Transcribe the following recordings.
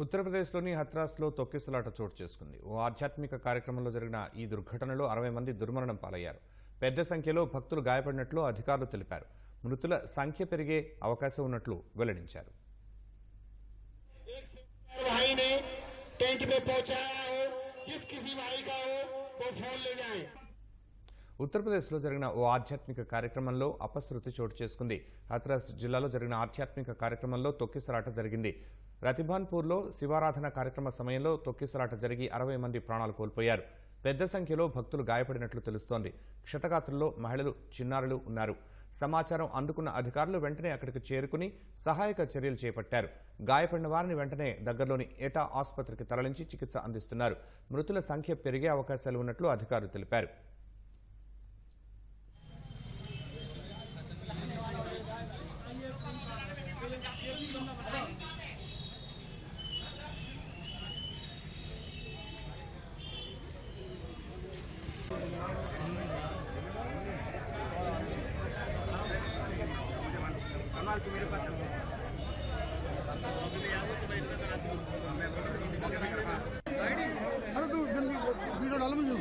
ఉత్తరప్రదేశ్లోని హత్రాస్లో తొక్కిసలాట చోటు చేసుకుంది ఓ ఆధ్యాత్మిక కార్యక్రమంలో జరిగిన ఈ దుర్ఘటనలో అరవై మంది దుర్మరణం పాలయ్యారు పెద్ద సంఖ్యలో భక్తులు గాయపడినట్లు అధికారులు తెలిపారు మృతుల సంఖ్య పెరిగే అవకాశం ఉన్నట్లు వెల్లడించారు भाई ने टेंट में पहुंचाया हो जिस किसी भाई का हो वो फोन ले जाए ఉత్తరప్రదేశ్లో జరిగిన ఓ ఆధ్యాత్మిక కార్యక్రమంలో అపశృతి చోటు చేసుకుంది. హత్రాస్ జిల్లాలో జరిగిన ఆధ్యాత్మిక కార్యక్రమంలో తొక్కిసలాట జరిగింది. రతిభాన్పూర్లో శివారాధన కార్యక్రమ సమయంలో తొక్కిసలాట జరిగి అరవై మంది ప్రాణాలు కోల్పోయారు. పెద్ద సంఖ్యలో భక్తులు గాయపడినట్లు తెలుస్తోంది. క్షతగాత్రుల్లో మహిళలు చిన్నారులు ఉన్నారు. సమాచారం అందుకున్న అధికారులు వెంటనే అక్కడికి చేరుకుని సహాయక చర్యలు చేపట్టారు. గాయపడిన వారిని వెంటనే దగ్గరలోని ఏటా ఆసుపత్రికి తరలించి చికిత్స అందిస్తున్నారు. మృతుల సంఖ్య పెరిగే అవకాశాలు ఉన్నట్లు అధికారులు తెలిపారు. अरे तू जल्दी वीडियो डालो मुझे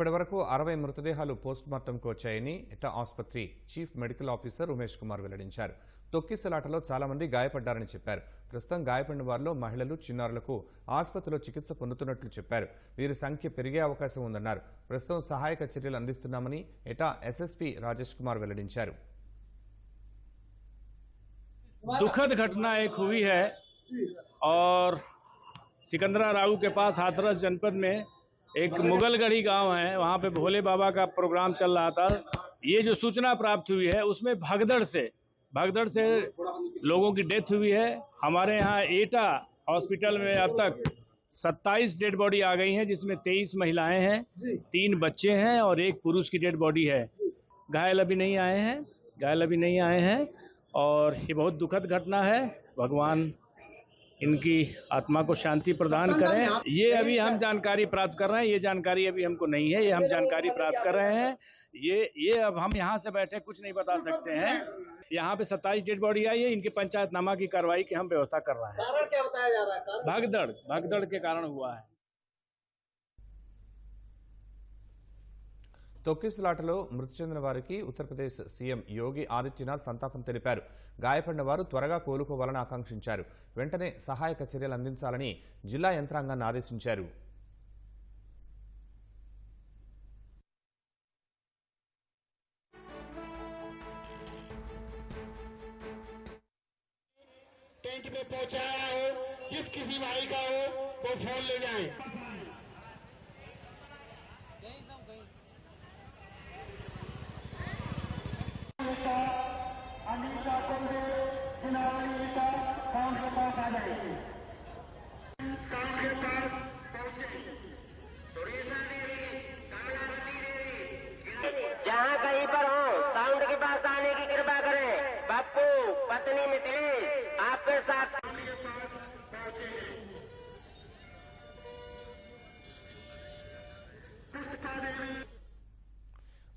ఇప్పటి వరకు అరవై మృతదేహాలు పోస్టుమార్టంకు వచ్చాయని ఇటా ఆసుపత్రి chief medical officer Umesh Kumar వెల్లడించారు తొక్కిసలాటలో చాలా మంది గాయపడ్డారని చెప్పారు ప్రస్తుతం గాయపడిన వారిలో మహిళలు చిన్నారులకు ఆసుపత్రిలో చికిత్స పొందుతున్నట్లు చెప్పారు వీరి సంఖ్య పెరిగే అవకాశం ఉందన్నారు ప్రస్తుతం సహాయక చర్యలు అందిస్తున్నామని ఇటా ఎస్ఎస్పీ రాజేష్ కుమార్ వెల్లడించారు दुखद घटना एक हुई है और सिकंदरा राऊ के पास हाथरस जनपद में एक मुगलगढ़ी गाँव है, वहाँ पे भोले बाबा का प्रोग्राम चल रहा था। ये जो सूचना प्राप्त हुई है, उसमें भगदड़ से भगदड़ से लोगों की डेथ हुई है। हमारे यहाँ एटा हॉस्पिटल में अब तक 27 डेड बॉडी आ गई हैं, जिसमें 23 महिलाएँ हैं, तीन बच्चे हैं और एक पुरुष की डेड बॉडी है। घायल अभी नहीं आए हैं, घायल अभी नहीं आए हैं और ये बहुत दुखद घटना है। भगवान इनकी आत्मा को शांति प्रदान करें। ये अभी हम जानकारी प्राप्त कर रहे हैं ये जानकारी अभी हमको नहीं है ये हम जानकारी प्राप्त कर रहे हैं। ये ये अब हम यहाँ से बैठे कुछ नहीं बता सकते हैं। यहाँ पे 27 डेड बॉडी आई है इनकी पंचायतनामा की कार्रवाई की हम व्यवस्था कर रहे हैं। भगदड़ भगदड़ के कारण हुआ है। తొక్కిసలాటలో మృతి చెందిన వారికి ఉత్తరప్రదేశ్ సీఎం యోగి ఆదిత్యనాథ్ సంతాపం తెలిపారు గాయపడిన వారు త్వరగా కోలుకోవాలని ఆకాంక్షించారు వెంటనే సహాయక చర్యలు అందించాలని జిల్లా యంత్రాంగాన్ని ఆదేశించారు टेंट में पहुंचाया हो जिस किसी भाई का हो वो फोन ले जाए जहाँ कहीं पर हो साउंड के पास आने की कृपा करें बापू पत्नी मिथिलेश आपके साथ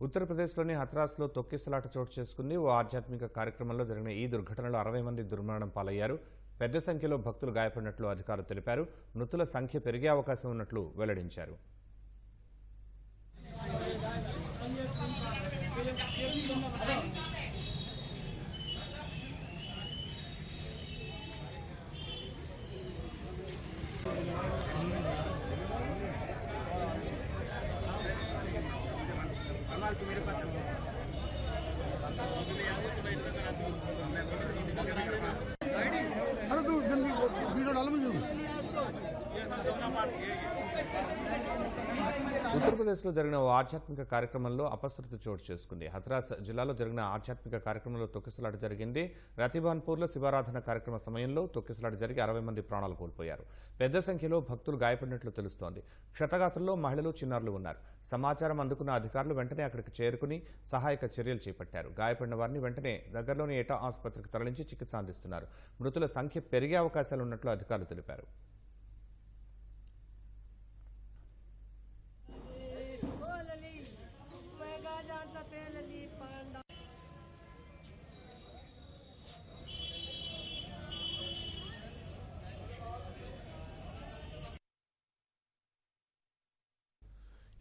ఉత్తరప్రదేశ్లోని హత్రాస్లో తొక్కిసలాట చోటు చేసుకుంది ఓ ఆధ్యాత్మిక కార్యక్రమంలో జరిగిన ఈ దుర్ఘటనలో అరవై మంది దుర్మరణం పాలయ్యారు పెద్ద సంఖ్యలో భక్తులు గాయపడినట్లు అధికారులు తెలిపారు మృతుల సంఖ్య పెరిగే అవకాశం ఉన్నట్లు వెల్లడించారు अरे तू ఉత్తరప్రదేశ్లో జరిగిన ఓ ఆధ్యాత్మిక కార్యక్రమంలో అపశృతి చోటు చేసుకుంది. హత్రాస్ జిల్లాలో జరిగిన ఆధ్యాత్మిక కార్యక్రమంలో తొక్కిసలాట జరిగింది. రతిభాన్పూర్లో శివారాధన కార్యక్రమ సమయంలో తొక్కిసలాట జరిగి అరవై మంది ప్రాణాలు కోల్పోయారు. పెద్ద సంఖ్యలో భక్తులు గాయపడినట్లు తెలుస్తోంది. క్షతగాత్రుల్లో మహిళలు చిన్నారులు ఉన్నారు. సమాచారం అందుకున్న అధికారులు వెంటనే అక్కడికి చేరుకుని సహాయక చర్యలు చేపట్టారు. గాయపడిన వారిని వెంటనే దగ్గరలోని ఏటా ఆసుపత్రికి తరలించి చికిత్స అందిస్తున్నారు. మృతుల సంఖ్య పెరిగే అవకాశాలున్నట్లు అధికారులు తెలిపారు.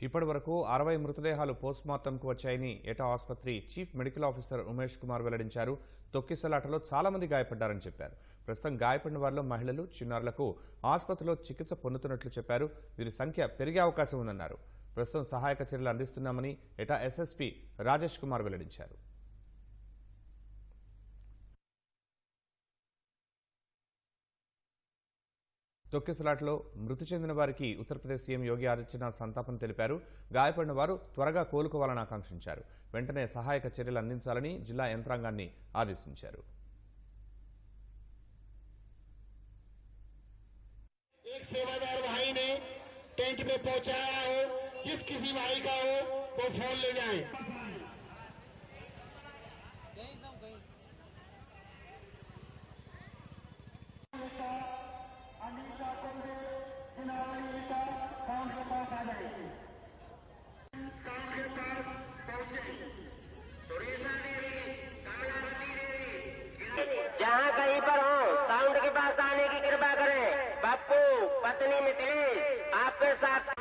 ఇప్పటి వరకు అరవై మృతదేహాలు పోస్ట్మార్టంకు వచ్చాయని ఏటా ఆసుపత్రి chief medical officer Umesh Kumar వెల్లడించారు. తొక్కిసలాటలో చాలా మంది గాయపడ్డారని చెప్పారు. ప్రస్తుతం గాయపడిన వారిలో మహిళలు చిన్నారులకు ఆసుపత్రిలో చికిత్స పొందుతున్నట్లు చెప్పారు. వీరి సంఖ్య పెరిగే అవకాశం ఉందన్నారు. ప్రస్తుతం సహాయక చర్యలు అందిస్తున్నామని ఏటా ఎస్ఎస్పీ రాజేష్ కుమార్ వెల్లడించారు. తొక్కిసలాట్లో మృతి చెందిన వారికి ఉత్తరప్రదేశ్ సీఎం యోగి ఆదిత్యనాథ్ సంతాపం తెలిపారు గాయపడిన వారు త్వరగా కోలుకోవాలని ఆకాంక్షించారు వెంటనే సహాయక చర్యలు అందించాలని జిల్లా యంత్రాంగాన్ని ఆదేశించారు एक सेवादार भाई ने टेंट में पहुंचाया हो जिस किसी भाई का हो वो फोन ले जाए जहाँ कहीं पर हो, साउंड के पास आने की कृपा करें। बापू पत्नी मिथिलेश आपके साथ